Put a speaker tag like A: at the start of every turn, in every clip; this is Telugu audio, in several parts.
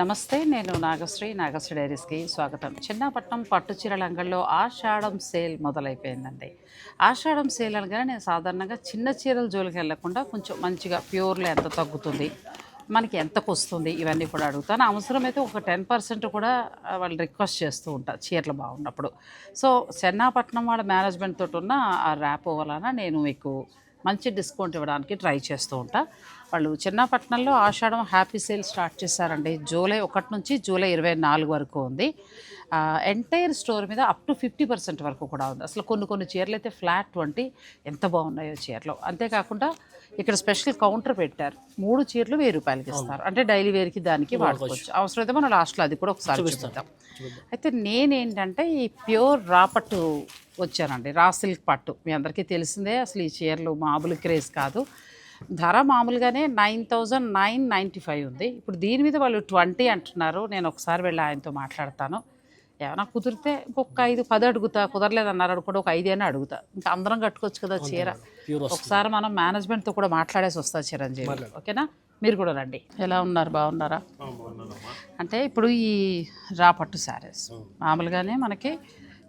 A: నమస్తే నేను నాగశ్రీ నాగశ్రీ డైరీస్కి స్వాగతం. చిన్నపట్నం పట్టు చీరల అంగడిలో ఆషాఢం సేల్ మొదలైపోయిందండి. ఆషాఢం సేల్ అనగానే నేను సాధారణంగా చిన్న చీరల జోలికి వెళ్ళకుండా కొంచెం మంచిగా ప్యూర్లో ఎంత తగ్గుతుంది మనకి ఎంతకు వస్తుంది ఇవన్నీ కూడా అడుగుతాను. అవసరమైతే ఒక టెన్ పర్సెంట్ కూడా వాళ్ళు రిక్వెస్ట్ చేస్తూ ఉంటారు చీరలు బాగున్నప్పుడు. సో చెన్నాపట్నం వాళ్ళ మేనేజ్మెంట్ తోటి ఉన్న ఆ ర్యాప్ వలన నేను మీకు మంచి డిస్కౌంట్ ఇవ్వడానికి ట్రై చేస్తూ ఉంటా. వాళ్ళు చిన్నపట్నంలో ఆషాఢం హ్యాపీ సేల్ స్టార్ట్ చేశారండి. జూలై ఒకటి నుంచి జూలై ఇరవై నాలుగు వరకు ఉంది. ఎంటైర్ స్టోర్ మీద అప్ టు ఫిఫ్టీ పర్సెంట్ వరకు కూడా ఉంది. అసలు కొన్ని కొన్ని చీరలు అయితే ఫ్లాట్ ట్వంటీ ఎంత బాగున్నాయో చీరలు. అంతేకాకుండా ఇక్కడ స్పెషల్ కౌంటర్ పెట్టారు. మూడు చీరలు వెయ్యి రూపాయలకి ఇస్తారు. అంటే డైలీ వేర్కి దానికి వాడుకోవచ్చు. అవసరమైతే మనం లాస్ట్లో అది కూడా ఒకసారి చూపిద్దాం. అయితే నేనేంటంటే ఈ ప్యూర్ రా పట్టు వచ్చానండి. రా సిల్క్ పట్టు. మీ అందరికీ తెలిసిందే అసలు ఈ చీరలు మామూలు క్రేజ్ కాదు. ధర మామూలుగానే nine thousand nine ninety five ఉంది. ఇప్పుడు దీని మీద వాళ్ళు ట్వంటీ అంటున్నారు. నేను ఒకసారి వెళ్ళి ఆయనతో మాట్లాడతాను. ఏమైనా కుదిరితే ఇంకొక ఐదు పది అడుగుతా. కుదరలేదన్నారు అనుకోండి ఒక ఐదేనా అడుగుతా. ఇంకా అందరం కట్టుకోవచ్చు కదా చీర. ఒకసారి మనం మేనేజ్మెంట్తో కూడా మాట్లాడేసి వస్తా చిరంజీవి. ఓకేనా? మీరు కూడా రండి. ఎలా ఉన్నారు? బాగున్నారా? అంటే ఇప్పుడు ఈ రా పట్టు శారీస్ మామూలుగానే మనకి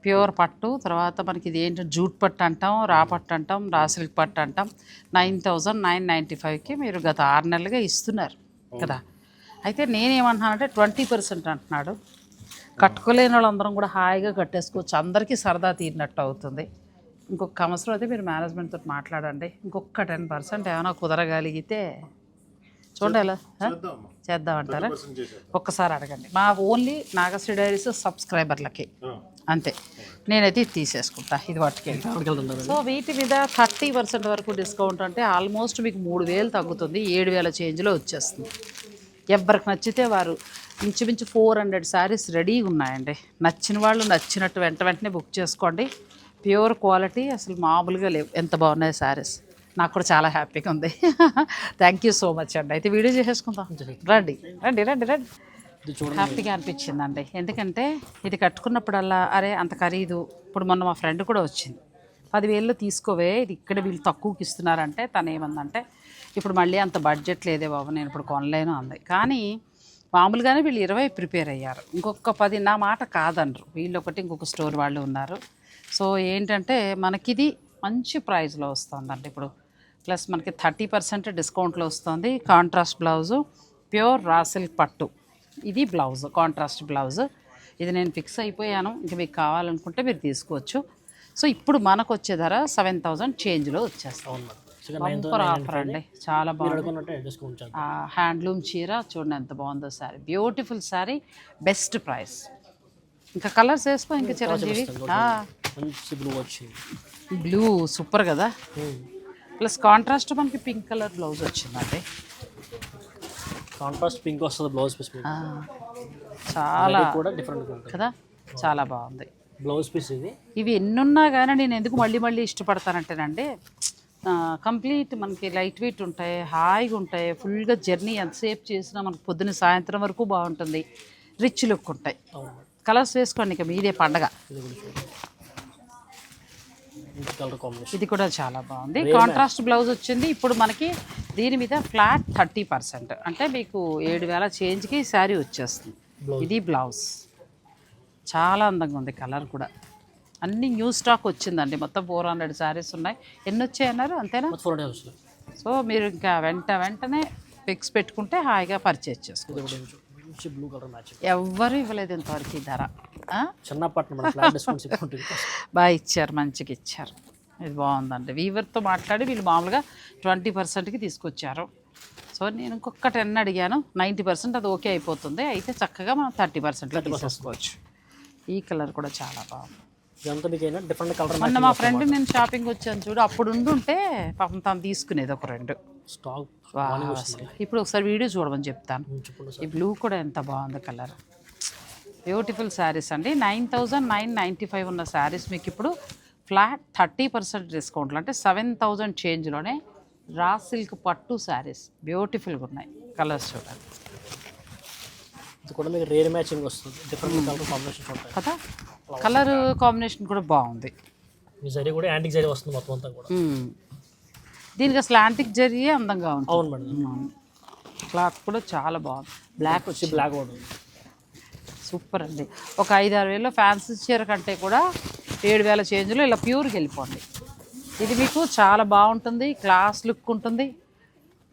A: ప్యూర్ పట్టు. తర్వాత మనకి ఇది ఏంటి జూట్ పట్టు అంటాం రా పట్టు అంటాం రా సిల్క్ పట్టు అంటాం. నైన్ థౌజండ్ నైన్ నైంటీ ఫైవ్కి మీరు గత ఆరు నెలలుగా ఇస్తున్నారు కదా. అయితే నేనేమంటున్నానంటే ట్వంటీ పర్సెంట్ అంటున్నాడు. కట్టుకోలేని వాళ్ళందరం కూడా హాయిగా కట్టేసుకోవచ్చు. అందరికీ సరదా తీరినట్టు అవుతుంది. ఇంకొక అవసరం అయితే మీరు మేనేజ్మెంట్ తోటి మాట్లాడండి. ఇంకొక టెన్ పర్సెంట్ ఏమైనా కుదరగలిగితే చూడండి ఎలా? చేద్దామంటారా ఒక్కసారి అడగండి. మా ఓన్లీ నాగశ్రీ డైరీస్ సబ్స్క్రైబర్లకి. అంతే. నేనైతే ఇది తీసేసుకుంటా. ఇది పట్టుకెళ్ళి సో వీటి మీద థర్టీ పర్సెంట్ వరకు డిస్కౌంట్ అంటే ఆల్మోస్ట్ మీకు మూడు వేలు తగ్గుతుంది. ఏడు వేల చేంజ్లో వచ్చేస్తుంది. ఎవరికి నచ్చితే వారు ఇంచుమించు ఫోర్ హండ్రెడ్ శారీస్ రెడీగా ఉన్నాయండి. నచ్చిన వాళ్ళు నచ్చినట్టు వెంట వెంటనే బుక్ చేసుకోండి. ప్యూర్ క్వాలిటీ అసలు మామూలుగా లేవు. ఎంత బాగున్నాయి శారీస్. నాకు కూడా చాలా హ్యాపీగా ఉంది. థ్యాంక్ యూ సో మచ్ అండి. అయితే వీడియో చేసేసుకుందాం. రండి. రండి రండి రండి. హ్యాపీగా అనిపించిందండి. ఎందుకంటే ఇది కట్టుకున్నప్పుడల్లా అరే అంత ఖరీదు. ఇప్పుడు మొన్న మా ఫ్రెండ్ కూడా వచ్చింది. పదివేలు తీసుకోవే ఇది ఇక్కడ వీళ్ళు తక్కువకి ఇస్తున్నారంటే తను ఏమందంటే ఇప్పుడు మళ్ళీ అంత బడ్జెట్ లేదే బాబు నేను ఇప్పుడు కొనలేను అంది. కానీ మామూలుగానే వీళ్ళు ఇరవై ప్రిపేర్ అయ్యారు. ఇంకొక పది నా మాట కాదనరు. వీళ్ళు ఒకటి ఇంకొక స్టోర్ వాళ్ళు ఉన్నారు. సో ఏంటంటే మనకిది మంచి ప్రైస్లో వస్తుందండి ఇప్పుడు. ప్లస్ మనకి థర్టీ పర్సెంట్ డిస్కౌంట్లో వస్తుంది. Contrast blouse pure raw silk పట్టు. ఇది బ్లౌజ్ కాంట్రాస్ట్ బ్లౌజ్. ఇది నేను ఫిక్స్ అయిపోయాను. ఇంకా మీకు కావాలనుకుంటే మీరు తీసుకోవచ్చు. సో ఇప్పుడు మనకు వచ్చే ధర సెవెన్ థౌజండ్ చేంజ్లో వచ్చేస్తాం బంపర్ ఆఫర్ అండి. చాలా బాగుంది. హ్యాండ్లూమ్ చీర చూడండి ఎంత బాగుందో sari beautiful sari best price ఇంకా కలర్స్ వేసుకో ఇంకా చిరంజీవి.
B: మంచి బ్లూ
A: సూపర్ కదా. ప్లస్ కాంట్రాస్ట్ మనకి పింక్ కలర్ బ్లౌజ్ వచ్చిందండి.
B: కాంట్రాస్ట్ పింక్ వస్తుంది బ్లౌజ్ పీస్
A: చాలా
B: కూడా డిఫరెంట్గా ఉంటుంది.
A: కదా? చాలా బాగుంది.
B: బ్లౌజ్ పీస్ ఇది.
A: ఇవి ఎన్నున్నా కానీ నేను ఎందుకు మళ్ళీ మళ్ళీ ఇష్టపడతానంటేనండి కంప్లీట్ మనకి లైట్ వెయిట్ ఉంటాయి హాయిగా ఉంటాయి ఫుల్గా జర్నీ ఎంతసేపు చేసినా మనకు పొద్దున్న సాయంత్రం వరకు బాగుంటుంది. రిచ్ లుక్ ఉంటాయి. కలర్స్ వేసుకోండి ఇక మీదే పండగ.
B: ఇది కూడా
A: చాలా బాగుంది. కాంట్రాస్ట్ బ్లౌజ్ వచ్చింది. ఇప్పుడు మనకి దీని మీద ఫ్లాట్ థర్టీ పర్సెంట్ అంటే మీకు ఏడు వేల చేంజ్కి శారీ వచ్చేస్తుంది. ఇది బ్లౌజ్ చాలా అందంగా ఉంది కలర్ కూడా. అన్ని న్యూ స్టాక్ వచ్చిందండి. మొత్తం ఫోర్ హండ్రెడ్ శారీస్ ఉన్నాయి. ఎన్ని వచ్చాయి అన్నారు? అంతేనా? సో మీరు ఇంకా వెంట వెంటనే ఫిక్స్ పెట్టుకుంటే హాయిగా పర్చేజ్
B: మ్యాచింగ్
A: ఎవ్వరు ఇవ్వలేదు ఇంతవరకు ఈ ధర. బాగా ఇచ్చారు మంచిగా ఇచ్చారు. ఇది బాగుందండి. వీవర్తో మాట్లాడి వీళ్ళు మామూలుగా ట్వంటీ పర్సెంట్కి తీసుకొచ్చారు. సో నేను ఇంకొక టెన్ అడిగాను? నైంటీ పర్సెంట్ అది ఓకే అయిపోతుంది. అయితే చక్కగా మనం థర్టీ పర్సెంట్లో తీసేసుకోవచ్చు. ఈ కలర్ కూడా చాలా బాగుంది.
B: డిఫరెంట్ కలర్
A: మొన్న మా ఫ్రెండ్ నేను షాపింగ్ వచ్చాను చూడు అప్పుడు ఉండుంటే పాపం తను తీసుకునేది ఒక రెండు.
B: స్టాక్.
A: ఇప్పుడు ఒకసారి వీడియో చూడమని చెప్తాను. ఈ బ్లూ కూడా ఎంత బాగుంది కలర్. బ్యూటిఫుల్ శారీస్ అండి. Nine thousand nine ninety five ఉన్న శారీస్ మీకు ఇప్పుడు ఫ్లాట్ థర్టీ పర్సెంట్ డిస్కౌంట్లు. అంటే సెవెన్ థౌజండ్ చేంజ్లోనే రా సిల్క్ పట్టు శారీస్ బ్యూటిఫుల్గా ఉన్నాయి. కలర్స్ చూడండి.
B: ఇది కూడా మీకు రేర్ మ్యాచింగ్ వస్తుంది. డిఫరెంట్ కలర్ కాంబినేషన్స్ ఉంటాయి.
A: కదా? కలర్ కాంబినేషన్ కూడా బాగుంది.
B: మీ జరీ కూడా యాంటిక్ జరీ వస్తుంది మొత్తం అంతా కూడా.
A: మ్మ్. దీనికి అసలు యాంటిక్ జరిగే అందంగా ఉంటుంది.
B: అవును మేడం.
A: మ్మ్. క్లాత్ కూడా చాలా బాగుంది. బ్లాక్
B: వచ్చి బ్లాక్ కూడా
A: సూపర్ అండి. ఒక ఐదు ఆరు వేలలో ఫ్యాన్సీ చీర కంటే కూడా ఏడు వేల చేంజ్లో ఇలా ప్యూర్కి వెళ్ళిపోండి. ఇది మీకు చాలా బాగుంటుంది క్లాస్ లుక్ ఉంటుంది.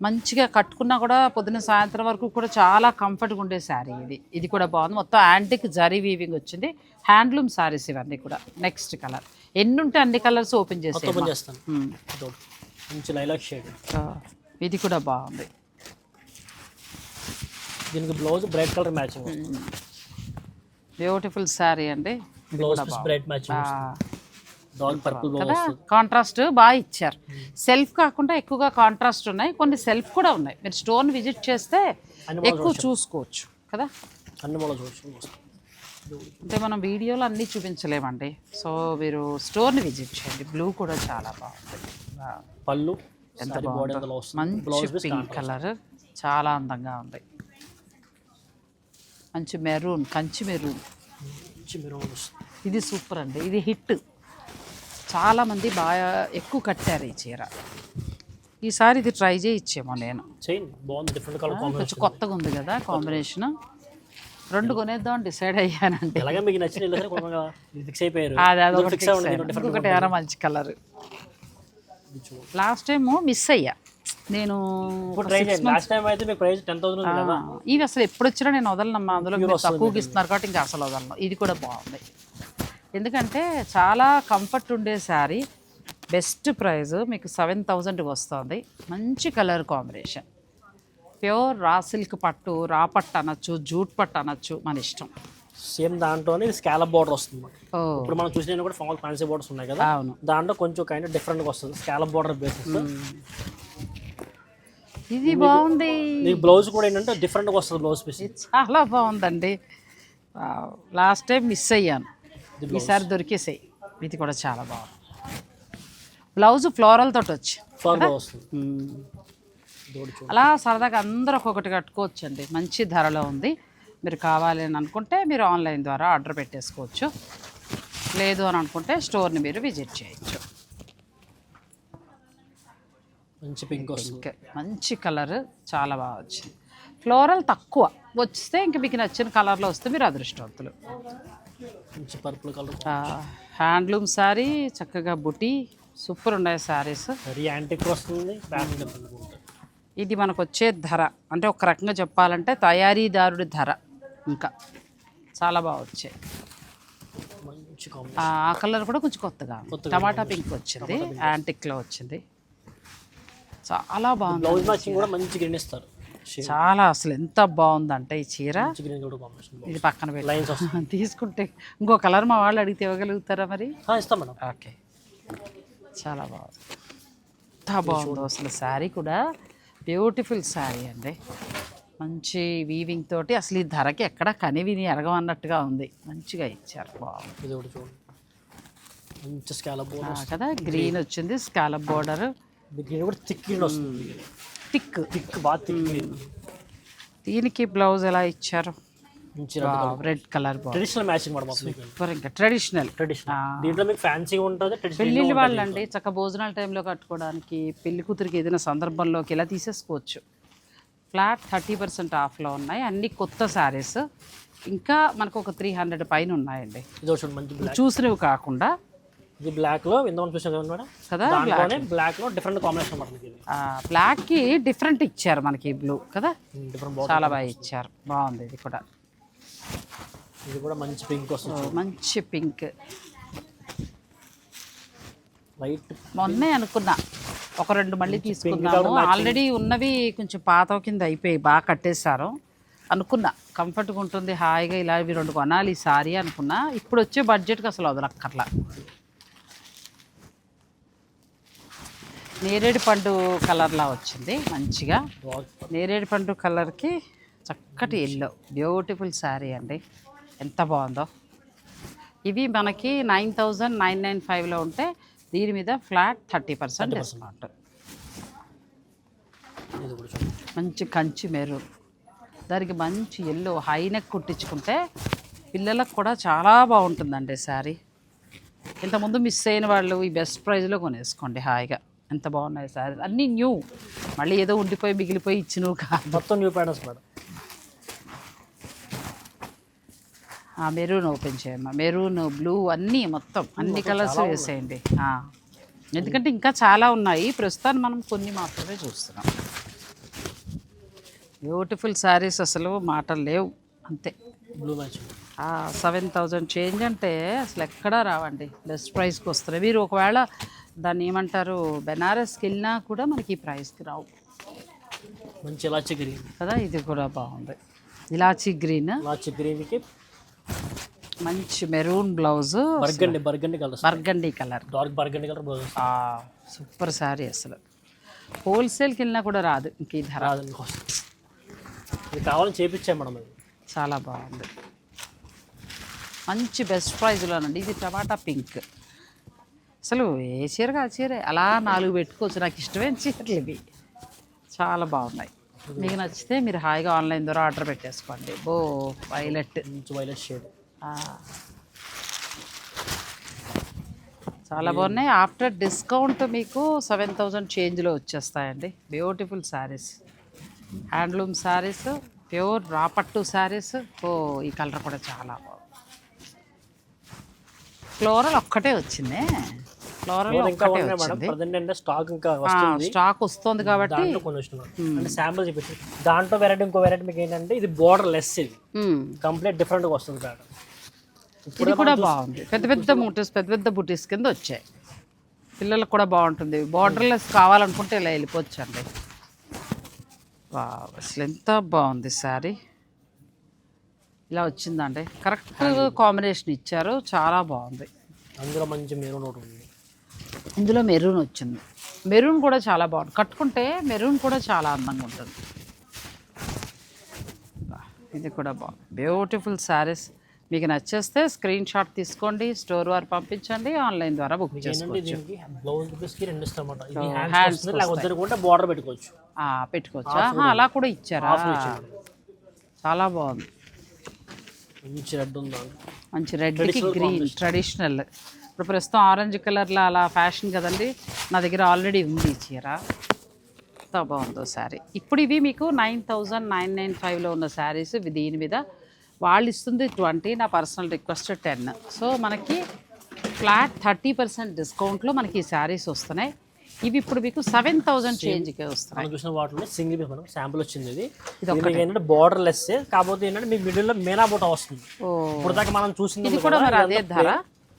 A: మంచిగా కట్టుకున్నా కూడా పొద్దున్న సాయంత్రం వరకు కూడా చాలా కంఫర్ట్గా ఉండే శారీ ఇది. ఇది కూడా బాగుంది. మొత్తం యాంటిక్ జరీ వీవింగ్ వచ్చింది. హ్యాండ్లూమ్ శారీస్ ఇవన్నీ కూడా. నెక్స్ట్ కలర్ ఎన్ని ఉంటే అన్ని కలర్స్ ఓపెన్ చేసే
B: ఓపెన్ చేస్తాను. ఇదొకటి. మంచి లైలాక్ షేడ్
A: ఇది కూడా బాగుంది.
B: దీనికి blouse bright colour matching
A: beautiful sari అండి. కదా? కాంట్రాస్ట్ బాగా ఇచ్చారు. సెల్ఫ్ కాకుండా ఎక్కువగా కాంట్రాస్ట్ ఉన్నాయి. కొన్ని సెల్ఫ్ కూడా ఉన్నాయి. మీరు స్టోన్ విజిట్ చేస్తే ఎక్కువ చూసుకోవచ్చు కదా? అంటే మనం వీడియోలో అన్నీ చూపించలేమండి. సో మీరు స్టోర్ని విజిట్ చేయండి. బ్లూ కూడా చాలా బాగుంది.
B: పళ్ళు
A: ఎంత
B: బ్లౌజ్
A: మంచి పింక్ కలర్ చాలా అందంగా ఉంది. మంచి మెరూన్ కంచి మెరూన్.
B: మంచి మీరు వస్తుంది.
A: ఇది సూపర్ అండి. ఇది హిట్. చాలామంది బాగా ఎక్కువ కట్టారు ఈ చీర. ఈసారి ఇది ట్రై చేయించేమో నేను. కొంచెం కొత్తగా ఉంది కదా కాంబినేషన్. రెండు కొనేద్దాం డిసైడ్ అది అదొకటి మంచి కలర్. లాస్ట్ టైం మిస్ అయ్యా. నేను
B: లాస్ట్ టైం అయితే మీకు ప్రైస్ టెన్ థౌసండ్ కదా.
A: ఇవి అసలు ఎప్పుడు వచ్చినా నేను వదలనమ్మా అందులో మీరు తక్కువకి ఇస్తున్నారు కాబట్టి ఇంకా అసలు వదలను. ఇది కూడా బాగుంది. ఎందుకంటే చాలా కంఫర్ట్ ఉండే శారీ. బెస్ట్ ప్రైస్ మీకు సెవెన్ థౌజండ్కి వస్తుంది. మంచి colour combination pure raw silk పట్టు రా పట్టు అనొచ్చు జూట్ పట్టు అనొచ్చు మన ఇష్టం.
B: సేమ్ దాంట్లోనే స్కాలప్ బార్డర్ వస్తుంది ఇప్పుడు మనం చూసిన కూడా ఫాల్ ఫ్యాన్సీ బోర్డర్స్ ఉన్నాయి కదా.
A: అవును.
B: దాంట్లో కొంచెం కైండ్ డిఫరెంట్గా వస్తుంది. స్కాలప్ బార్డర్ బేసిస్
A: ఇది బాగుంది.
B: మీకు బ్లౌజ్ కూడా ఏంటంటే డిఫరెంట్గా వస్తుంది బ్లౌజ్ పీస్
A: చాలా బాగుందండి. లాస్ట్ టైం మిస్ అయ్యాను. ఈసారి దొరికేసాయి. ఇది కూడా చాలా బాగుంది. బ్లౌజ్ ఫ్లోరల్ తోటి వచ్చి అలా సరదాగా అందరూ ఒక్కొక్కటి కట్టుకోవచ్చు అండి మంచి ధరలో ఉంది. మీరు కావాలి అని అనుకుంటే మీరు ఆన్లైన్ ద్వారా ఆర్డర్ పెట్టేసుకోవచ్చు. లేదు అని అనుకుంటే స్టోర్ని మీరు విజిట్ చేయొచ్చు.
B: మంచి పింక్ వస్తుంది.
A: మంచి కలర్ చాలా బాగా వచ్చింది. ఫ్లోరల్ తక్కువ. వస్తే ఇంక మీకు నచ్చిన కలర్లో వస్తే మీరు అదృష్టవంతులు.
B: మంచి పర్పుల్ కలర్
A: హ్యాండ్లూమ్ శారీ చక్కగా బుటీ సూపర్ ఉన్నాయి శారీస్
B: వస్తుంది
A: ఇది మనకు వచ్చే ధర. అంటే ఒక రకంగా చెప్పాలంటే తయారీదారుడి ధర ఇంకా. చాలా బాగా వచ్చాయి. ఆ కలర్ కూడా కొంచెం. కొత్తగా టమాటా పింక్ వచ్చింది యాంటిక్లో వచ్చింది. చాలా బాగుంది
B: బ్లౌజ్ మ్యాచింగ్ కూడా మంచి గ్రీన్ ఇస్తారు
A: చాలా అసలు ఎంత బాగుందంటే ఈ చీర. ఇది పక్కన పెట్టి. తీసుకుంటే ఇంకో కలర్ మా వాళ్ళు అడిగితే ఇవ్వగలుగుతారా మరి?
B: ఇస్తాం మేడం.
A: ఓకే. చాలా బాగుంది. ఎంత బాగుందో అసలు శారీ కూడా. బ్యూటిఫుల్ శారీ అండి. మంచి వీవింగ్ తోటి అసలు ఈ ధరకి ఎక్కడ కనివిని ఎరగమన్నట్టుగా ఉంది. మంచిగా ఇచ్చారు. బాగుంది కదా గ్రీన్ వచ్చింది స్కాలప్ బోర్డర్
B: గ్రీన్ కూడా థిక్ గ్రీన్ వస్తుంది
A: టిక్
B: థిక్ బాగా థిక్ గ్రీన్
A: దీనికి బ్లౌజ్ ఎలా ఇచ్చారు? Red colour
B: traditional matching madam
A: super ఇంకా. ట్రెడిషనల్
B: ట్రెడిషనల్ దీంట్లో మీకు ఫ్యాన్సీగా ఉంటుంది
A: పెళ్ళిళ్ళు వాళ్ళండి చక్క భోజనాల టైంలో కట్టుకోవడానికి పెళ్ళి కూతురికి ఏదైనా సందర్భంలోకి ఇలా తీసేసుకోవచ్చు? ఫ్లాట్ థర్టీ పర్సెంట్ ఆఫ్లో ఉన్నాయి. అన్ని కొత్త శారీస్ ఇంకా మనకు ఒక త్రీ హండ్రెడ్ పైన ఉన్నాయండి. చూసినవి కాకుండా
B: ఇది బ్లాక్లో మనం చూసాం కదా మేడం?
A: కదా
B: దాంట్లోనే బ్లాక్లో. డిఫరెంట్ కాంబినేషన్ ఇది.
A: బ్లాక్కి డిఫరెంట్ ఇచ్చారు మనకి బ్లూ కదా?
B: డిఫరెంట్
A: చాలా బాగా ఇచ్చారు బాగుంది ఇది కూడా.
B: ఇది కూడా మంచి పింక్ వస్తుంది
A: మంచి పింక్
B: వైట్
A: మొన్నే అనుకున్నా. ఒక రెండు మళ్ళీ తీసుకుందాము. ఆల్రెడీ ఉన్నవి కొంచెం పాత కింద అయిపోయి బాగా కట్టేశారు. అనుకున్నా. కంఫర్ట్గా ఉంటుంది హాయిగా ఇలా ఇవి రెండు కొనాలి ఈ సారీ అనుకున్నా. ఇప్పుడు వచ్చే బడ్జెట్కి అసలు వదలక్కర్లా. నేరేడు పండు కలర్లా వచ్చింది మంచిగా. నేరేడు పండు కలర్కి చక్కటి ఎల్లో బ్యూటిఫుల్ శారీ అండి. ఎంత బాగుందో. ఇవి మనకి నైన్ థౌజండ్ నైన్ నైన్ ఫైవ్లో ఉంటే దీని మీద ఫ్లాట్ థర్టీ పర్సెంట్ డిస్కౌంట్. మంచి కంచి మెరూన్ దానికి మంచి ఎల్లో హైనెక్ కుట్టించుకుంటే పిల్లలకు కూడా చాలా బాగుంటుందండి శారీ ఇంతకుముందు మిస్ అయిన వాళ్ళు ఈ బెస్ట్ ప్రైస్లో కొనేసుకోండి హాయిగా. ఎంత బాగున్నాయి సార్. అన్నీ న్యూ. మళ్ళీ ఏదో ఉండిపోయి మిగిలిపోయి ఇచ్చినవి కాదు.
B: మొత్తం న్యూ ప్యాటర్న్స్ మేడం.
A: ఆ మెరూన్ ఓపెన్ చేయమ్మా మెరూన్ బ్లూ అన్నీ మొత్తం. అన్ని కలర్స్ వేసేయండి. ఎందుకంటే ఇంకా చాలా ఉన్నాయి. ప్రస్తుతాన్ని మనం కొన్ని మాత్రమే చూస్తున్నాం. బ్యూటిఫుల్ శారీస్ అసలు మాటలు లేవు. అంతే.
B: Blue match
A: seven thousand change అంటే అసలు ఎక్కడా రావండి. బెస్ట్ ప్రైస్కి వస్తున్నాయి. మీరు ఒకవేళ దాన్ని ఏమంటారు? బెనారస్కి వెళ్ళినా కూడా మనకి ఈ ప్రైస్కి రావు.
B: మంచి ఇలాచి గ్రీన్.
A: కదా ఇది కూడా బాగుంది. ఇలాచీ గ్రీన్.
B: ఇలాచి గ్రీన్కి
A: మంచి maroon blouse.
B: Burgundy burgundy colour
A: burgundy colour.
B: Dark burgundy colour blouse
A: super sari అసలు. హోల్సేల్కి వెళ్ళినా కూడా రాదు ఇంక ఈ ధర.
B: రాదండి కోసం ఇది కావాలని చేపించాం మేడం అది.
A: చాలా బాగుంది. మంచి బెస్ట్ ప్రైజ్లోనండి ఇది టమాటా పింక్. అసలు ఏ చీరగా ఆ చీరే. అలా నాలుగు పెట్టుకోవచ్చు. నాకు ఇష్టమైన చీరలు ఇవి. చాలా బాగున్నాయి. మీకు నచ్చితే మీరు హాయిగా ఆన్లైన్ ద్వారా ఆర్డర్ పెట్టేసుకోండి. బో వైలెట్.
B: Violet shade.
A: చాలా బాగున్నాయి. ఆఫ్టర్ డిస్కౌంట్ మీకు సెవెన్ థౌజండ్ చేంజ్లో వచ్చేస్తాయండి. Beautiful saris. Handloom saris pure రాపట్టు saris. ఓ ఈ కలర్ కూడా చాలా బాగుంది. ఫ్లోరల్ ఒక్కటే వచ్చింది. ఫ్లోరల్
B: ఇంకా
A: ఒక్కటే
B: ఉన్నాయి మేడం
A: వచ్చింది.
B: ప్రజెంట్ అంటే స్టాక్ ఇంకా వస్తుంది.
A: స్టాక్ వస్తుంది కాబట్టి
B: దాంట్లో కొన్ని వచ్చినాయి. అంటే శాంపుల్ చూపించి. దాంట్లో వెరైటీ ఇంకో వెరైటీ మీకు ఏంటంటే ఇది బోర్డర్ లెస్ ఇది. కంప్లీట్ డిఫరెంట్గా వస్తుంది మేడం
A: ఇది కూడా బాగుంది. పెద్ద పెద్ద బూటీస్ పెద్ద పెద్ద బూటీస్ కింద వచ్చాయి. పిల్లలకు కూడా బాగుంటుంది. బార్డర్లెస్ కావాలనుకుంటే ఇలా వెళ్ళిపోవచ్చండి. వావ్, అసలు ఎంత బాగుంది శారీ. ఇలా వచ్చిందండి. కరెక్ట్ కాంబినేషన్ ఇచ్చారు. చాలా బాగుంది.
B: అందులో మంచి మెరూన్ ఒకటి ఉంది.
A: ఇందులో మెరూన్ వచ్చింది. మెరూన్ కూడా చాలా బాగుంది. కట్టుకుంటే మెరూన్ కూడా చాలా అందంగా ఉంటుంది. ఇది కూడా బాగుంది. బ్యూటిఫుల్ శారీస్ మీకు నచ్చేస్తే స్క్రీన్ షాట్ తీసుకోండి స్టోర్ వారు పంపించండి ఆన్లైన్ ద్వారా బుక్ చేసుకోవచ్చు.
B: రెండు బోర్డర్ పెట్టుకోవచ్చు.
A: అలా కూడా ఇచ్చారా? చాలా బాగుంది.
B: మంచి రెడ్ ఉంది.
A: మంచి రెడ్కి గ్రీన్ ట్రెడిషనల్ ఇప్పుడు ప్రస్తుతం ఆరెంజ్ కలర్లో అలా ఫ్యాషన్ కదండి నా దగ్గర ఆల్రెడీ ఉంది చీర. ఎంత బాగుందో శారీ. ఇప్పుడు ఇవి మీకు నైన్ థౌజండ్ నైన్ నైన్ ఫైవ్లో ఉన్న శారీస్ దీని మీద. వాళ్ళు ఇస్తుంది ట్వంటీ నా పర్సనల్ రిక్వెస్ట్ టెన్. సో మనకి ఫ్లాట్ థర్టీ పర్సెంట్ డిస్కౌంట్లో మనకి ఈ శారీస్ వస్తున్నాయి. ఇవి ఇప్పుడు మీకు సెవెన్ థౌజండ్ చేంజ్కే వస్తున్నాయి.
B: చూసిన వాటిలో సింగిల్ పీస్ మనం శాంపుల్ వచ్చింది ఇది. ఏంటంటే బోర్డర్ లెస్ కాకపోతే ఏంటంటే మీకు మిడిల్లో మేనా బోటా వస్తుంది. ఇప్పుడు దాకా మనం చూసింది
A: ఇది కూడా మరి అదే ధర?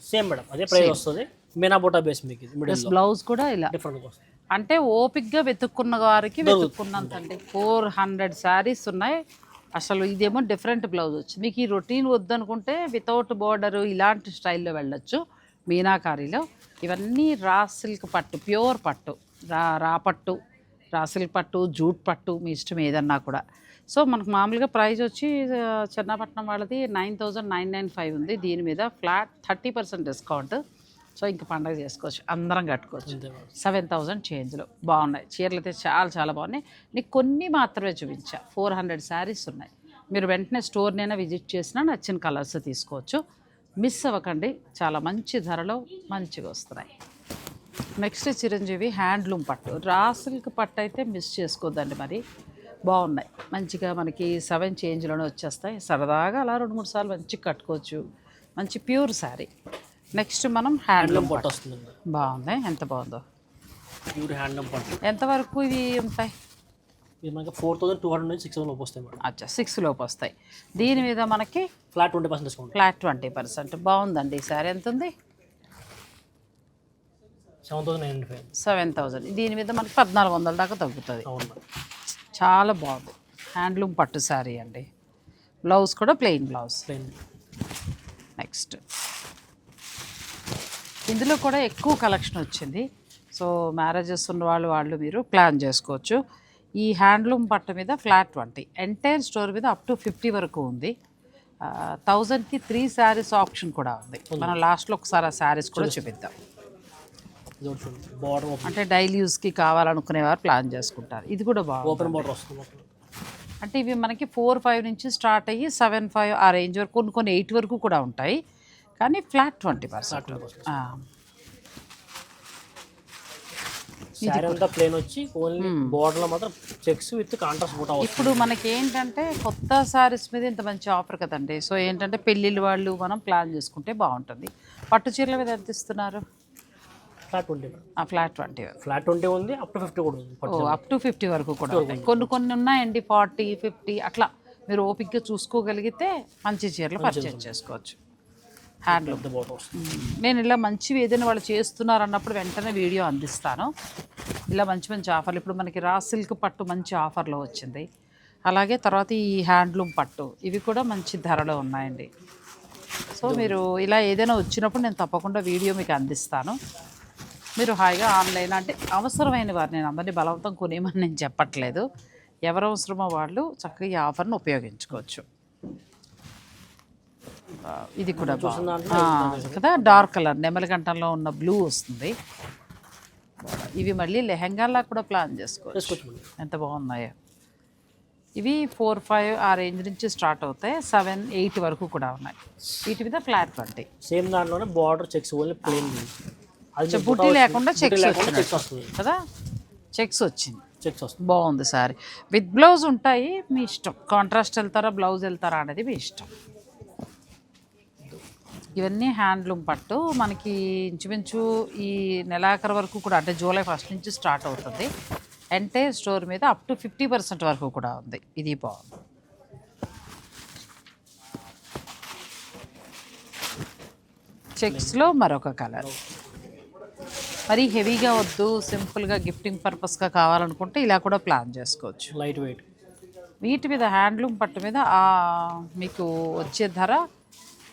B: సేమ్ మేడం అదే ప్రైస్ వస్తుంది. మేనా బోటా బేస్ మీకు ఇది మిడిల్
A: బ్లౌజ్ కూడా ఇలా.
B: వస్తుంది
A: అంటే ఓపిక్గా వెతుక్కున్న వారికి వెతుక్కున్నంతండి ఫోర్ హండ్రెడ్ శారీస్ ఉన్నాయి. అసలు ఇదేమో డిఫరెంట్ బ్లౌజ్ వచ్చి. మీకు ఈ రొటీన్ వద్దనుకుంటే వితౌట్ బోర్డర్ ఇలాంటి స్టైల్లో వెళ్ళొచ్చు. మీనాకారీలో. ఇవన్నీ రా సిల్క్ పట్టు ప్యూర్ పట్టు. రా రా పట్టు రా సిల్క్ పట్టు జూట్ పట్టు మీ ఇష్టం ఏదన్నా కూడా. సో మనకు మామూలుగా ప్రైస్ వచ్చి చెన్నపట్నం వాళ్ళది nine thousand nine nine five ఉంది. దీని మీద flat thirty percent discount. So ఇంక పండగ చేసుకోవచ్చు. అందరం కట్టుకోవచ్చు. సెవెన్ థౌజండ్ చేంజ్లో. బాగున్నాయి. చీరలు అయితే చాలా చాలా బాగున్నాయి. నీకు కొన్ని మాత్రమే చూపించా. ఫోర్ హండ్రెడ్ శారీస్ ఉన్నాయి. మీరు వెంటనే స్టోర్నైనా విజిట్ చేసినా నచ్చిన కలర్స్ తీసుకోవచ్చు. మిస్ అవ్వకండి. చాలా మంచి ధరలో మంచిగా వస్తున్నాయి. నెక్స్ట్ చిరంజీవి హ్యాండ్లూమ్ పట్టు. రా సిల్క్ పట్టు అయితే మిస్ చేసుకోవద్దండి మరి. బాగున్నాయి. మంచిగా మనకి సెవెన్ చేంజ్లోనే వచ్చేస్తాయి. సరదాగా అలా రెండు మూడు సార్లు మంచిగా కట్టుకోవచ్చు. మంచి ప్యూర్ శారీ. నెక్స్ట్ మనం హ్యాండ్లూమ్
B: పట్టు వస్తుంది
A: బాగుంది ఎంత బాగుందో.
B: ప్యూర్ హ్యాండ్లూమ్ పట్టు.
A: ఎంతవరకు ఇవి ఉంటాయి?
B: ఇది మనకి ఫోర్ థౌసండ్ టూ హండ్రెడ్ నుంచి సిక్స్ థౌసండ్ లోపు వస్తాయి మేడం.
A: అచ్చా సిక్స్ లోపు వస్తాయి. దీని మీద మనకి
B: flat twenty percent discount.
A: Flat twenty percent. బాగుందండి. ఈ సారీ ఎంత ఉంది?
B: సెవెన్ థౌసండ్
A: సెవెన్ థౌజండ్ దీని మీద మనకి పద్నాలుగు వందల దాకా తగ్గుతుంది.
B: అవును
A: చాలా బాగుంది. హ్యాండ్లూమ్ పట్టు శారీ అండి. బ్లౌజ్ కూడా ప్లెయిన్ బ్లౌజ్
B: ప్లెయిన్
A: నెక్స్ట్ ఇందులో కూడా ఎక్కువ కలెక్షన్ వచ్చింది. సో మ్యారేజెస్ ఉన్న వాళ్ళు వాళ్ళు మీరు ప్లాన్ చేసుకోవచ్చు. ఈ హ్యాండ్లూమ్ పట్టు మీద ఫ్లాట్ ట్వంటీ ఎంటైర్ స్టోర్ మీద అప్ టు ఫిఫ్టీ వరకు ఉంది. థౌజండ్కి త్రీ శారీస్ ఆప్షన్ కూడా ఉంది. మనం లాస్ట్లో ఒకసారి ఆ శారీస్ కూడా చూపిద్దాం.
B: బార్డర్
A: అంటే డైలీ యూస్కి కావాలనుకునేవారు ప్లాన్ చేసుకుంటారు. ఇది కూడా బాగుంది.
B: ఓపెన్ బార్డర్ వస్తుంది.
A: అంటే ఇవి మనకి ఫోర్ ఫైవ్ నుంచి స్టార్ట్ అయ్యి సెవెన్ ఫైవ్ ఆ రేంజ్ వరకు కొన్ని కొన్ని ఎయిట్ వరకు కూడా ఉంటాయి. కానీ ఫ్లాట్ ట్వంటీ పర్సెంట్
B: ప్లేన్ వచ్చి ఓన్లీ బోర్డర్లో మాత్రం చెక్స్ విత్ కాంట్రాస్ట్ బూటా వస్తుంది
A: ఇప్పుడు మనకి ఏంటంటే కొత్త సారీస్ మీద ఇంత మంచి ఆఫర్ కదండి. సో ఏంటంటే పెళ్ళిళ్ళు వాళ్ళు మనం ప్లాన్ చేసుకుంటే బాగుంటుంది. పట్టు చీరల మీద ఎంత ఇస్తున్నారు?
B: Flat twenty
A: flat twenty
B: flat twenty ఉంది అప్ టు ఫిఫ్టీ కూడా ఉంది
A: అప్ టు ఫిఫ్టీ వరకు కూడా కొన్ని కొన్ని ఉన్నాయండి ఫార్టీ ఫిఫ్టీ అట్లా. మీరు ఓపిక్గా చూసుకోగలిగితే మంచి చీరలు పర్చేజ్ చేసుకోవచ్చు. హ్యాండ్లూమ్ నేను ఇలా మంచివి ఏదైనా వాళ్ళు చేస్తున్నారు అన్నప్పుడు వెంటనే వీడియో అందిస్తాను. ఇలా మంచి మంచి ఆఫర్లు. ఇప్పుడు మనకి రా సిల్క్ పట్టు మంచి ఆఫర్లో వచ్చింది. అలాగే తర్వాత ఈ హ్యాండ్లూమ్ పట్టు ఇవి కూడా మంచి ధరలో ఉన్నాయండి. సో మీరు ఇలా ఏదైనా వచ్చినప్పుడు నేను తప్పకుండా వీడియో మీకు అందిస్తాను. మీరు హాయిగా ఆన్లైన్ అంటే అవసరమైన వారు నేను అందరినీ బలవంతం కొనేమని నేను చెప్పట్లేదు. ఎవరు అవసరమో వాళ్ళు చక్కగా ఈ ఆఫర్ను ఉపయోగించుకోవచ్చు. ఇది కూడా కదా. డార్క్ కలర్ నెమలికంఠంలో ఉన్న బ్లూ వస్తుంది. ఇవి మళ్ళీ లెహంగాలా కూడా ప్లాన్ చేసుకోవచ్చు. ఎంత బాగున్నాయో. ఇవి ఫోర్ ఫైవ్ ఆ రేంజ్ నుంచి స్టార్ట్ అవుతాయి. సెవెన్ ఎయిట్ వరకు కూడా ఉన్నాయి. వీటి మీద ఫ్లాట్ ట్వంటీ.
B: సేమ్ దాంట్లోనే బార్డర్ చెక్స్ ఓన్లీ ప్లేన్
A: బుట్టి లేకుండా చెక్స్ వచ్చింది కదా? చెక్స్ వచ్చింది.
B: చెక్స్ వస్తుంది.
A: బాగుంది సారీ. విత్ బ్లౌజ్ ఉంటాయి మీ ఇష్టం. కాంట్రాస్ట్ వెళ్తారా బ్లౌజ్ వెళ్తారా అనేది మీ ఇష్టం. ఇవన్నీ హ్యాండ్లూమ్ పట్టు. మనకి ఇంచుమించు ఈ నెలాఖరు వరకు కూడా అంటే జూలై ఫస్ట్ నుంచి స్టార్ట్ అవుతుంది. అంటే స్టోర్ మీద అప్ టు ఫిఫ్టీ పర్సెంట్ వరకు కూడా ఉంది. ఇది బాగుంది. చెక్స్లో మరొక కలర్. మరీ హెవీగా వద్దు సింపుల్గా గిఫ్టింగ్ పర్పస్గా కావాలనుకుంటే ఇలా కూడా ప్లాన్ చేసుకోవచ్చు.
B: Light weight.
A: వీటి మీద హ్యాండ్లూమ్ పట్టు మీద మీకు వచ్చే ధర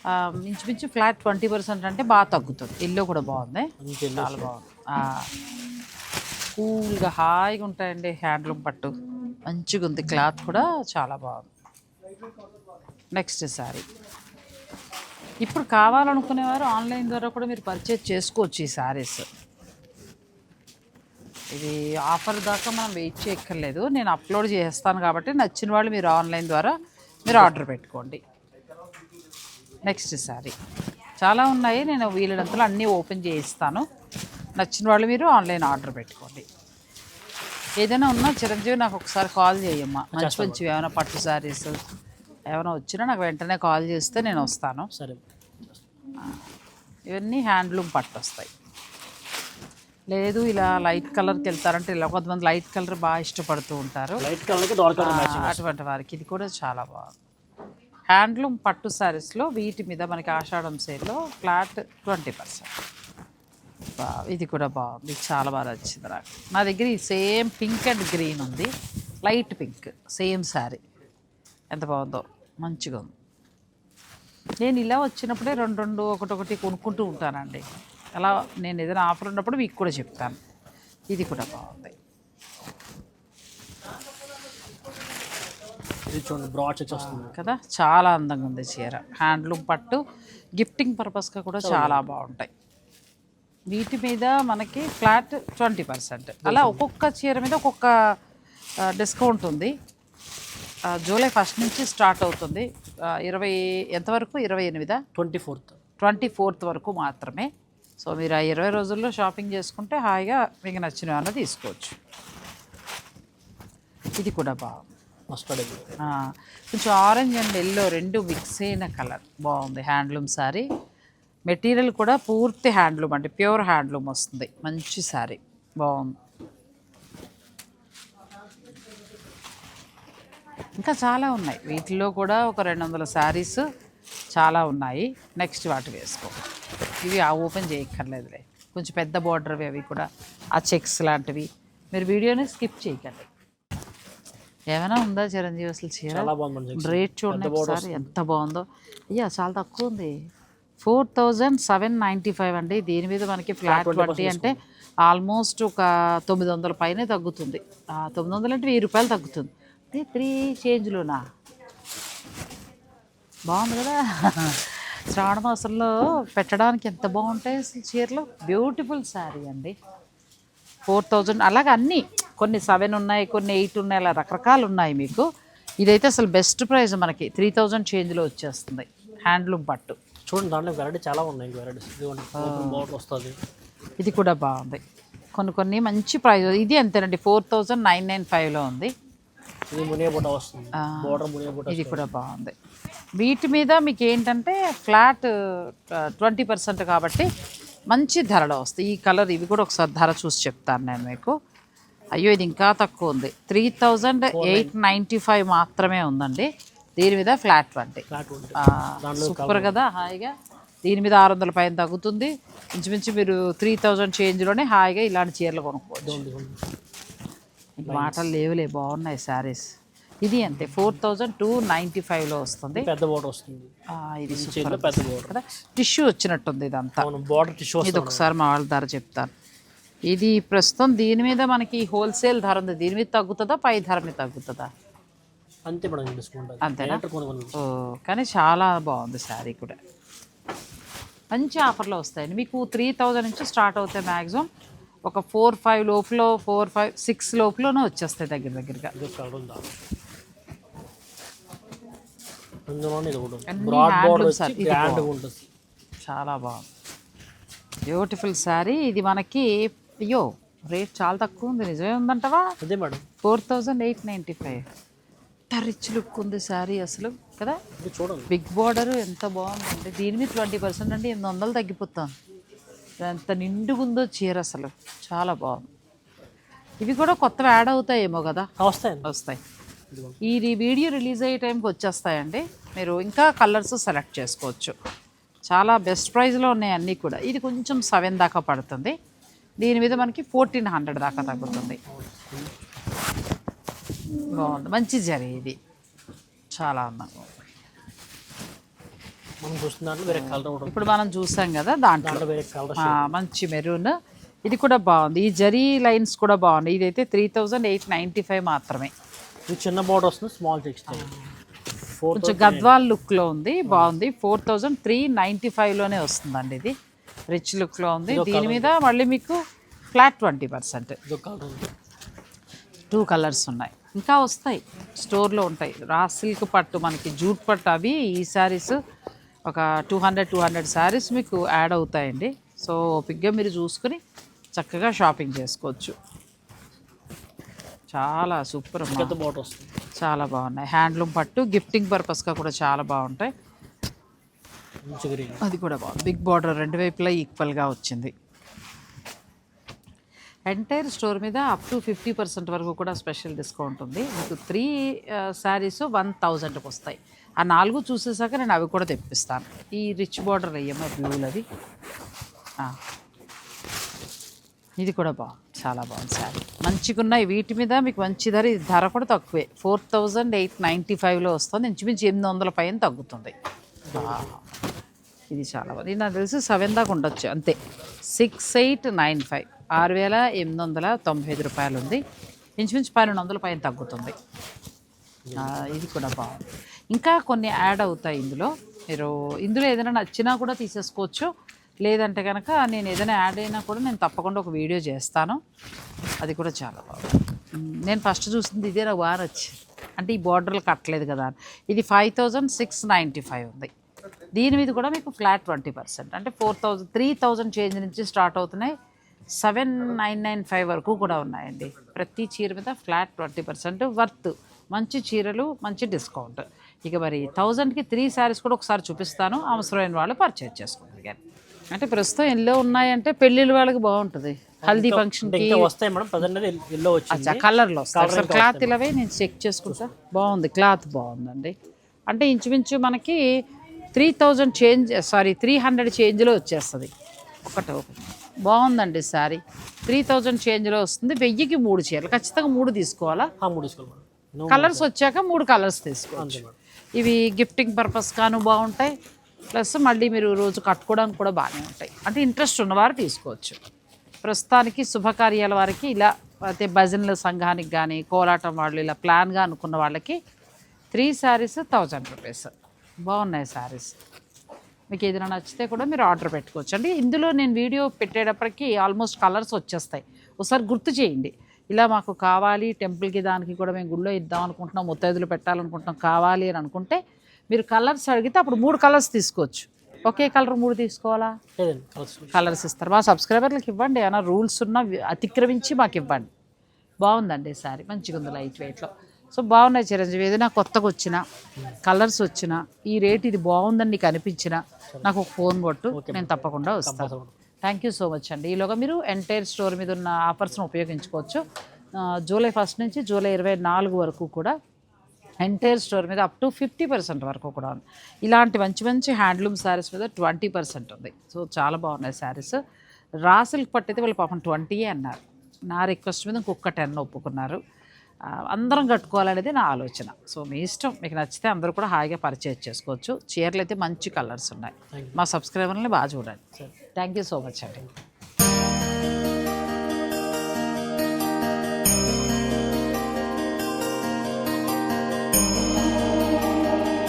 A: ఆ, ఇంచుమించు ఫ్లాట్ ట్వంటీ పర్సెంట్ అంటే బాగా తగ్గుతుంది. ఇల్లు కూడా బాగుంది. చాలా బాగుంది. కూల్గా హాయిగా ఉంటాయండి హ్యాండ్లూమ్ పట్టు. మంచిగా ఉంది. క్లాత్ కూడా చాలా బాగుంది. నెక్స్ట్ శారీ. ఇప్పుడు కావాలనుకునేవారు ఆన్లైన్ ద్వారా కూడా మీరు పర్చేజ్ చేసుకోవచ్చు ఈ శారీస్. ఇది ఆఫర్ దాకా మనం వెయిట్ చేయక్కర్లేదు. నేను అప్లోడ్ చేస్తాను కాబట్టి నచ్చిన వాళ్ళు మీరు ఆన్లైన్ ద్వారా మీరు ఆర్డర్ పెట్టుకోండి. నెక్స్ట్ శారీ చాలా ఉన్నాయి. నేను వీలైనంతలో అన్నీ ఓపెన్ చేయిస్తాను. నచ్చిన వాళ్ళు మీరు ఆన్లైన్ ఆర్డర్ పెట్టుకోండి. ఏదైనా ఉన్నా చిరంజీవి నాకు ఒకసారి కాల్ చేయమ్మా. మంచి మంచివి ఏమైనా పట్టు శారీస్ ఏమైనా వచ్చినా నాకు వెంటనే కాల్ చేస్తే నేను వస్తాను.
B: సరే.
A: ఇవన్నీ హ్యాండ్లూమ్ పట్టు వస్తాయి. లేదు ఇలా లైట్ కలర్కి వెళ్తారంటే ఇలా కొంతమంది లైట్ కలర్ బాగా ఇష్టపడుతూ ఉంటారు.
B: లైట్ కలర్కి డార్క్ కలర్
A: అటువంటి వారికి ఇది కూడా చాలా బాగుంది. హ్యాండ్లూమ్ పట్టు శారీస్లో వీటి మీద మనకి ఆషాఢం సేల్లో ఫ్లాట్ ట్వంటీ పర్సెంట్ ఇది కూడా బాగుంది. చాలా బాగా నచ్చింది నాకు. నా దగ్గర ఈ సేమ్ పింక్ అండ్ గ్రీన్ ఉంది. లైట్ పింక్ సేమ్ శారీ ఎంత బాగుందో. మంచిగా ఉంది నేను ఇలా వచ్చినప్పుడే రెండు రెండు ఒకటి ఒకటి కొనుక్కుంటూ ఉంటానండి. అలా నేను ఏదైనా ఆఫర్ ఉన్నప్పుడు మీకు కూడా చెప్తాను. ఇది కూడా బాగుంది.
B: చూడండి బ్రాడ్ వస్తుంది.
A: కదా చాలా అందంగా ఉంది చీర. హ్యాండ్లూమ్ పట్టు గిఫ్టింగ్ పర్పస్గా కూడా చాలా బాగుంటాయి. వీటి మీద మనకి ఫ్లాట్ ట్వంటీ పర్సెంట్ అలా ఒక్కొక్క చీర మీద ఒక్కొక్క డిస్కౌంట్ ఉంది. జూలై ఫస్ట్ నుంచి స్టార్ట్ అవుతుంది. ఇరవై ఎంతవరకు? ఇరవై ఎనిమిదా?
B: ట్వంటీ ఫోర్త్
A: ట్వంటీ ఫోర్త్ వరకు మాత్రమే. సో మీరు ఆ ఇరవై రోజుల్లో షాపింగ్ చేసుకుంటే హాయిగా మీకు నచ్చిన ఏమైనా తీసుకోవచ్చు. ఇది కూడా బాగుంది. కొంచెం ఆరెంజ్ అండ్ ఎల్లో రెండు మిక్స్ అయిన కలర్ బాగుంది. హ్యాండ్లూమ్ శారీ మెటీరియల్ కూడా పూర్తి హ్యాండ్లూమ్ అంటే ప్యూర్ హ్యాండ్లూమ్ వస్తుంది. మంచి శారీ బాగుంది. ఇంకా చాలా ఉన్నాయి. వీటిలో కూడా ఒక రెండు వందల శారీస్ చాలా ఉన్నాయి. నెక్స్ట్ వాటి వేసుకో. ఇవి ఆ ఓపెన్ చేయక్కర్లేదులే. కొంచెం పెద్ద బార్డర్వి అవి కూడా ఆ చెక్స్ లాంటివి. మీరు వీడియోని స్కిప్ చేయకండి. ఏమైనా ఉందా చిరంజీవి అసలు చీర? రేట్ చూడండి ఒకసారి ఎంత బాగుందో. అయ్యా చాలా తక్కువ ఉంది. Four thousand seven ninety five అండి. దీని మీద మనకి ఫ్లాట్ ట్వంటీ అంటే ఆల్మోస్ట్ ఒక తొమ్మిది వందల పైనే తగ్గుతుంది. ఆ, తొమ్మిది వందలు అంటే వెయ్యి రూపాయలు తగ్గుతుంది. త్రీ చేంజ్లోనా? బాగుంది కదా? శ్రావణ మాసంలో పెట్టడానికి ఎంత బాగుంటాయి అసలు చీరలు? బ్యూటిఫుల్ శారీ అండి. ఫోర్ థౌజండ్ అలాగే అన్నీ కొన్ని సెవెన్ ఉన్నాయి కొన్ని ఎయిట్ ఉన్నాయి అలా రకరకాలు ఉన్నాయి మీకు. ఇదైతే అసలు బెస్ట్ ప్రైస్ మనకి. త్రీ థౌజండ్ చేంజ్లో వచ్చేస్తుంది. హ్యాండ్లూమ్ పట్టు.
B: చూడండి దాంట్లో వెరైటీ చాలా ఉన్నాయి వెరైటీస్ బార్డర్ వస్తుంది.
A: ఇది కూడా బాగుంది. కొన్ని కొన్ని మంచి ప్రైస్ ఇది అంతేనండి ఫోర్ థౌజండ్ నైన్ నైన్ ఫైవ్లో ఉంది.
B: ఇది వస్తుంది. బోర్డర్
A: ఇది కూడా బాగుంది. వీటి మీద మీకు ఏంటంటే ఫ్లాట్ ట్వంటీ పర్సెంట్ కాబట్టి మంచి ధరలో వస్తాయి. ఈ కలర్ ఇవి కూడా ఒకసారి ధర చూసి చెప్తాను నేను మీకు. అయ్యో ఇది ఇంకా తక్కువ ఉంది. Three thousand eight ninety five మాత్రమే ఉందండి. దీని మీద ఫ్లాట్ ట్వంటీ. సూపర్ కదా హాయిగా. దీని మీద ఆరు వందల పైన తగ్గుతుంది. ఇంచుమించు మీరు త్రీ థౌజండ్ చేంజ్లోనే హాయిగా ఇలాంటి చీరలు కొనుక్కోవచ్చు. మాటలు లేవులే బాగున్నాయి శారీస్. ఇది అంతే ఫోర్ థౌజండ్ టూ నైంటీ ఫైవ్లో వస్తుంది.
B: పెద్ద బోర్డర్ వస్తుంది.
A: ఇది సూపర్
B: పెద్ద బోర్డర్
A: కదా టిష్యూ వచ్చినట్టుంది ఇదంతా.
B: బోర్డర్ టిష్యూ
A: ఇది ఒకసారి మా వాళ్ళ ధర చెప్తాను. ఇది ప్రస్తుతం దీని మీద మనకి హోల్సేల్ ధర ఉంది. దీని మీద తగ్గుతుందా పై ధర మీద తగ్గుతుందా?
B: అంతే
A: అంతేనా? కానీ చాలా బాగుంది శారీ కూడా. మంచి ఆఫర్లో వస్తాయండి. మీకు త్రీ థౌజండ్ నుంచి స్టార్ట్ అవుతాయి మ్యాక్సిమం ఒక ఫోర్ ఫైవ్ లోపల ఫోర్ ఫైవ్ సిక్స్ లోపలనే వచ్చేస్తాయి దగ్గర దగ్గరగా. చాలా బాగుంది. బ్యూటిఫుల్ శారీ ఇది మనకి అయ్యో రేట్ చాలా తక్కువ ఉంది. నిజమే ఉందంటవా?
B: అదే madam.
A: Four thousand eight ninety five ఎంత రిచ్ లుక్ ఉంది శారీ అసలు కదా?
B: చూడండి.
A: బిగ్ బార్డర్ ఎంత బాగుందండి దీని మీద ట్వంటీ పర్సెంట్ అంటే ఎనిమిది వందలు తగ్గిపోతాం ఎంత నిండుగుందో చీర అసలు. చాలా బాగుంది. ఇవి కూడా కొత్తవి యాడ్ అవుతాయేమో కదా? వస్తాయి. ఈ రి- వీడియో రిలీజ్ అయ్యే టైంకి వచ్చేస్తాయండి. మీరు ఇంకా కలర్స్ సెలెక్ట్ చేసుకోవచ్చు. చాలా బెస్ట్ ప్రైస్లో ఉన్నాయి అన్నీ కూడా. ఇది కొంచెం సెవెన్ దాకా పడుతుంది. దీని మీద మనకి ఫోర్టీన్ హండ్రెడ్ దాకా తగ్గుతుంది. బాగుంది. మంచి జరి ఇది. చాలా అందంగా.
B: మనం చూస్తున్న దాంట్లో వేరే కలర్ ఒకటి.
A: ఇప్పుడు మనం చూసాం కదా దాంట్లో.
B: దాంట్లో వేరే కలర్
A: ఆ, మంచి మెరూన్. ఇది కూడా బాగుంది. ఈ జరీ లైన్స్ కూడా బాగుంది ఇదైతే three thousand eight ninety five మాత్రమే.
B: ఇది చిన్న బోర్డర్ వస్తుంది స్మాల్ టెక్స్టైల్ ఫోర్
A: కొంచెం గద్వాల్ లుక్లో ఉంది బాగుంది. ఫోర్ థౌజండ్ త్రీ నైంటీ ఫైవ్లోనే వస్తుందండి ఇది. రిచ్ లుక్లో ఉంది. దీని మీద మళ్ళీ మీకు ఫ్లాట్ ట్వంటీ పర్సెంట్
B: ఇది కలర్ ఉంది.
A: టూ కలర్స్ ఉన్నాయి. ఇంకా వస్తాయి. స్టోర్లో ఉంటాయి. రా సిల్క్ పట్టు మనకి జూట్ పట్టు అవి ఈ శారీస్ ఒక two hundred two hundred sarees మీకు యాడ్ అవుతాయండి. సో ఓపిక్గా మీరు చూసుకుని చక్కగా షాపింగ్ చేసుకోవచ్చు. చాలా సూపర్ చాలా బాగున్నాయి. హ్యాండ్లూమ్ పట్టు గిఫ్టింగ్ పర్పస్గా కూడా చాలా బాగుంటాయి. అది కూడా బాగుంది. బిగ్ బార్డర్ రెండు వైపులా ఈక్వల్గా వచ్చింది. ఎంటైర్ స్టోర్ మీద అప్ టు ఫిఫ్టీ పర్సెంట్ వరకు కూడా స్పెషల్ డిస్కౌంట్ ఉంది. మీకు త్రీ శారీస్ వన్ థౌజండ్కి వస్తాయి. ఆ నాలుగు చూసేసాక నేను అవి కూడా తెప్పిస్తాను. ఈ రిచ్ బార్డర్ వెయ్యమో బ్లూలు అది. ఇది కూడా బాగుంది చాలా బాగుంది శారీ మంచిగున్నాయి. వీటి మీద మీకు మంచి ధర ఇది ధర కూడా తక్కువే. ఫోర్ థౌజండ్ ఎయిట్ నైంటీ ఫైవ్లో వస్తుంది. ఇంచుమించు ఎనిమిది వందల పైన తగ్గుతుంది. ఇది చాలా బాగుంది. నాకు తెలిసి సెవెన్ దాకా ఉండొచ్చు. అంతే. Six eight nine five. ఆరు వేల ఎనిమిది వందల తొంభై ఐదు రూపాయలు ఉంది ఇంచుమించు పన్నెండు వందల పైన తగ్గుతుంది. ఇది కూడా బాగుంది. ఇంకా కొన్ని యాడ్ అవుతాయి ఇందులో. మీరు ఇందులో ఏదైనా నచ్చినా కూడా తీసేసుకోవచ్చు. లేదంటే కనుక నేను ఏదైనా యాడ్ అయినా కూడా నేను తప్పకుండా ఒక వీడియో చేస్తాను. అది కూడా చాలా బాగుంది. నేను ఫస్ట్ చూసింది ఇదే నాకు బాగా నచ్చింది అంటే ఈ బార్డర్లు కట్టలేదు కదా ఇది five thousand six ninety five ఉంది. దీని మీద కూడా మీకు ఫ్లాట్ ట్వంటీ పర్సెంట్. అంటే four thousand three thousand change నుంచి స్టార్ట్ అవుతున్నాయి. సెవెన్ నైన్ నైన్ ఫైవ్ వరకు కూడా ఉన్నాయండి. ప్రతి చీర మీద ఫ్లాట్ ట్వంటీ పర్సెంట్ వర్త్. మంచి చీరలు మంచి డిస్కౌంట్. ఇక మరి థౌజండ్కి త్రీ శారీస్ కూడా ఒకసారి చూపిస్తాను. అవసరమైన వాళ్ళు పర్చేజ్ చేసుకుంటారు కానీ అంటే ప్రస్తుతం ఎల్లో ఉన్నాయంటే పెళ్ళిళ్ళ వాళ్ళకి బాగుంటుంది. హల్దీ
B: ఇంకా వస్తాయి మేడం. ప్రజెంట్
A: కలర్లో వస్తాయి. క్లాత్ ఇలావే నేను చెక్ చేసుకుంటా. బాగుంది క్లాత్ బాగుందండి. అంటే ఇంచుమించు మనకి three thousand change sorry three hundred చేంజ్లో వచ్చేస్తుంది. ఒకటి బాగుందండి సారీ త్రీ థౌజండ్ చేంజ్లో వస్తుంది. వెయ్యికి మూడు చీరలు. ఖచ్చితంగా మూడు తీసుకోవాలా?
B: మూడు తీసుకోవాలి
A: కలర్స్ వచ్చాక మూడు కలర్స్
B: మేడం.
A: ఇవి గిఫ్టింగ్ పర్పస్ కాను బాగుంటాయి. ప్లస్ మళ్ళీ మీరు రోజు కట్టుకోవడానికి కూడా బాగానే ఉంటాయి. అంటే ఇంట్రెస్ట్ ఉన్నవారు తీసుకోవచ్చు. ప్రస్తుతానికి శుభకార్యాల వారికి ఇలా అయితే భజనల సంఘానికి కానీ కోలాటం వాళ్ళు ఇలా ప్లాన్గా అనుకున్న వాళ్ళకి త్రీ శారీస్ థౌజండ్ రూపీస్ బాగున్నాయి శారీస్ మీకు ఏదైనా నచ్చితే కూడా మీరు ఆర్డర్ పెట్టుకోవచ్చు అండి ఇందులో నేను వీడియో పెట్టేటప్పటికి ఆల్మోస్ట్ కలర్స్ వచ్చేస్తాయి. ఒకసారి గుర్తు చేయండి. ఇలా మాకు కావాలి టెంపుల్కి దానికి కూడా మేము గుళ్ళో ఇద్దాం అనుకుంటున్నాం ముత్తైదులు పెట్టాలనుకుంటున్నాం కావాలి అని అనుకుంటే మీరు కలర్స్ అడిగితే అప్పుడు మూడు కలర్స్ తీసుకోవచ్చు. ఒకే కలర్ మూడు తీసుకోవాలా?
B: కలర్స్
A: ఇస్తారు. మా సబ్స్క్రైబర్లకు ఇవ్వండి ఏమైనా రూల్స్ ఉన్నా అతిక్రమించి మాకు ఇవ్వండి. బాగుందండి సారీ మంచిగా ఉంది లైట్ వెయిట్లో. సో బాగున్నాయి చిరంజీవి ఏదైనా కొత్తగా వచ్చిన కలర్స్ వచ్చిన ఈ రేట్ ఇది బాగుందని నీకు అనిపించిన నాకు ఒక ఫోన్ కొట్టు నేను తప్పకుండా వస్తాను థ్యాంక్ యూ సో మచ్ అండి. ఈలోగా మీరు ఎంటైర్ స్టోర్ మీద ఉన్న ఆఫర్స్ను ఉపయోగించుకోవచ్చు. జూలై ఫస్ట్ నుంచి జూలై ఇరవై నాలుగు వరకు కూడా ఎంటైర్ స్టోర్ మీద అప్ టు ఫిఫ్టీ పర్సెంట్ వరకు కూడా ఉంది. ఇలాంటి మంచి మంచి హ్యాండ్లూమ్ శారీస్ మీద ట్వంటీ పర్సెంట్ ఉంది. సో చాలా బాగున్నాయి శారీస్ రాసులకు పట్టయితే వాళ్ళు పాపం ట్వంటీయే అన్నారు. నా రిక్వెస్ట్ మీద ఇంకొక టెన్ ఒప్పుకున్నారు. అందరం కట్టుకోవాలనేది నా ఆలోచన. సో మీ ఇష్టం. మీకు నచ్చితే అందరూ కూడా హాయిగా పర్చేజ్ చేసుకోవచ్చు. చీరలు అయితే మంచి కలర్స్ ఉన్నాయి. మా సబ్స్క్రైబర్ని బాగా చూడండి. థ్యాంక్ యూ సో మచ్ అండి